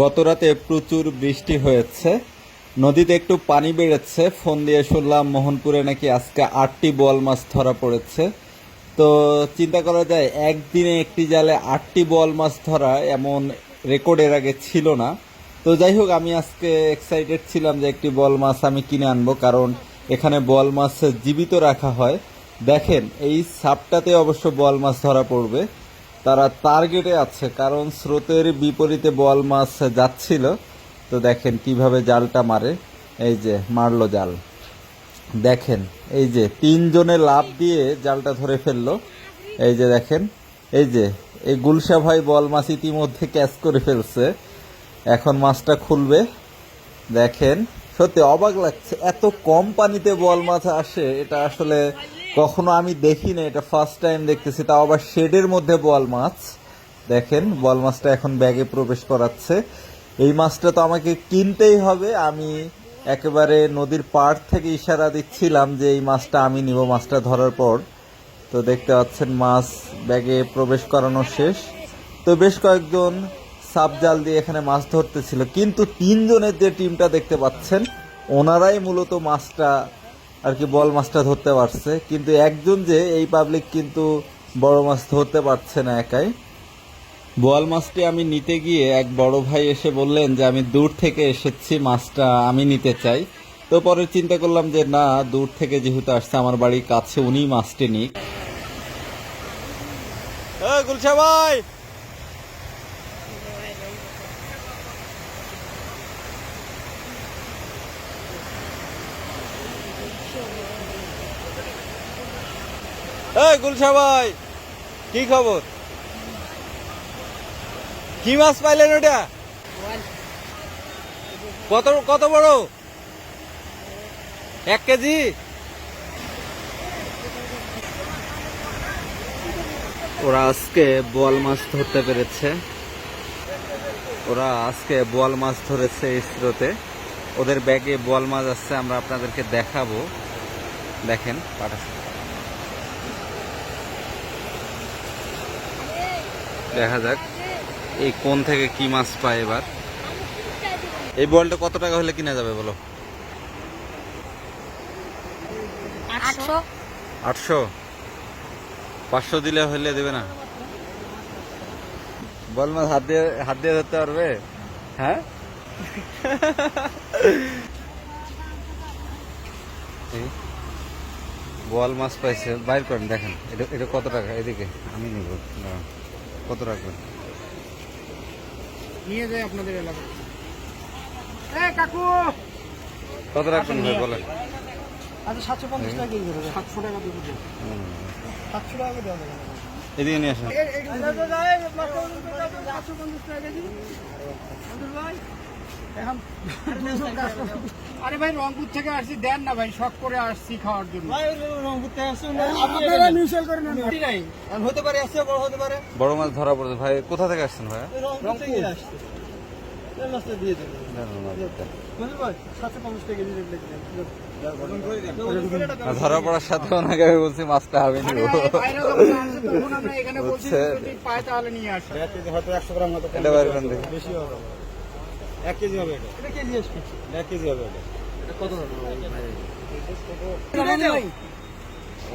গতরাতে প্রচুর বৃষ্টি হয়েছে। নদীতে একটু পানি বেড়েছে। ফোন দিয়ে শুনলাম মোহনপুরে নাকি আজকে আটটি বোয়াল মাছ ধরা পড়েছে। তো চিন্তা করা যায়, একদিনে একটি জালে আটটি বোয়াল মাছ ধরা এমন রেকর্ড এর আগে ছিল না। তো যাই হোক, আমি আজকে এক্সাইটেড ছিলাম যে একটি বল মাছ আমি কিনে আনব, কারণ এখানে বল মাছ জীবিত রাখা হয়। দেখেন, এই সাপটাতে অবশ্য বল মাছ ধরা পড়বে। তারা টার্গেটে আছে, কারণ স্রোতের বিপরীতে বল মাছ যাচ্ছিল। তো দেখেন কীভাবে জালটা মারে। এই যে, মারলো জাল। দেখেন, এই যে, তিনজনে লাভ দিয়ে জালটা ধরে ফেলল। এই যে দেখেন, এই যে, এই গুলশা ভাই বল মাছ ইতিমধ্যে ক্যাচ করে ফেলছে। এখন মাছটা খুলবে। দেখেন, সত্যি অবাক লাগছে, এত কম পানিতে বল মাছ আসে, এটা আসলে কখনো আমি দেখি না এটা ফার্স্ট টাইম দেখতেছি। তাও আবার শেডের মধ্যে বল মাছ। দেখেন বল মাছটা এখন ব্যাগে প্রবেশ করাচ্ছে। এই মাছটা তো আমাকে কিনতেই হবে। আমি একেবারে নদীর পাড় থেকে ইশারা দিচ্ছিলাম যে এই মাছটা আমি নিব, মাছটা ধরার পর। তো দেখতে পাচ্ছেন, মাছ ব্যাগে প্রবেশ করানো শেষ। তো বেশ কয়েকজন সাপ জাল দিয়ে এখানে মাছ ধরতেছিল। কিন্তু তিনজনের যে টিমটা দেখতে পাচ্ছেন, ওনারাই মূলত মাছটা আর কি বল মাছটা ধরতে পারছে। কিন্তু একজন যে এই পাবলিক কিন্তু বড় মাছ ধরতে পারছে না একাই। বোয়াল মাছটি আমি নিতে গিয়ে এক বড় ভাই এসে বললেন যে, আমি দূর থেকে এসেছি, মাছটা আমি নিতে চাই। তো পরে চিন্তা করলাম যে, না, দূর থেকে যেহেতু আসছে আমার বাড়ির কাছে উনি মাছটি নিক। গুলশা ভাই! এই গুলশা ভাই, কি খবর? কি মাছ পাইলেন ওটা? কত কত বড়? এক কেজি? ওরা আজকে বোয়াল মাছ ধরতে পেরেছে। ওরা আজকে বোয়াল মাছ ধরেছে এই ওদের ব্যাগে বোয়াল মাছ আসছে আমরা আপনাদেরকে দেখাবো। দেখেন পাঠাচ্ছি দেখা যাক এই কোন থেকে কি মাছ পায় এবার। এই বলটা কত টাকা হলে কিনা যাবে বলো? আটশো। পাঁচশো দিলে হইলে দেবে না? বল মাছ হাত দিয়ে হাত দিয়ে ধরতে পারবে? হ্যাঁ? বোয়াল মাছ পাইছে বাইর করেন দেখেন এটা এটা কত টাকা এদিকে আমি নিব কত রাখবেন নিয়ে যায় আপনাদের এলাকায় এ কাকু কত রাখবেন ভাই বলেন আচ্ছা সাতশো পঞ্চাশ টাকা কেজি সাতশো টাকা দেবো। সাতশো টাকা দেওয়া যাবে এদিকে নিয়ে আসেন এখন আরে ভাই রংপুর থেকে আসছি দেন না ভাই শখ করে আসছি খাওয়ার জন্য। রংপুর থেকে আসছি আপনারা মিউচুয়াল করে নাই। হতে পারে আসছে বড় হতে পারে। বড় মাছ ধরা পড়েছে। ভাই কোথা থেকে আসছেন ভাই? রংপুর থেকে আসছে। ধরা পড়ার সাথে ওনাকে আমি বলছি মাছটা আমি নিব। বুঝছে। এটা দেখি এক কেজি হবে এটা। এটা কেজি আসবে? এক কেজি হবে এটা। কত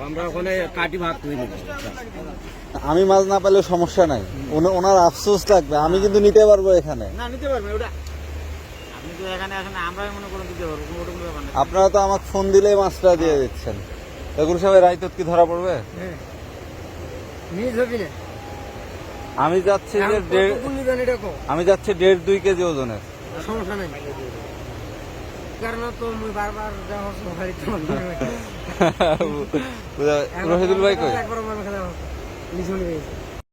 আমরা ওখানে কাটি ভাগ করে আমি মাছ না পেলে সমস্যা নাই। ওনা- ওনার আফসোস থাকবে আমি কিন্তু নিতে পারব এখানে। না নিতে মনে পারব ওটা আপনারা তো আমাকে ফোন দিলেই মাছটা দিয়ে দিচ্ছেন। এগুলো সবাই রাইতত কি ধরা পড়বে? মিস আমি যাচ্ছি যে আমি যাচ্ছি দেড় দুই কেজি ওজনের। সমস্যা নাই। কারণ তো মুই বারবার যা হচ্ছে ভাই তোমার রশিদুল ভাই কই? একবার আমার খেলা নিছুনি গেছে।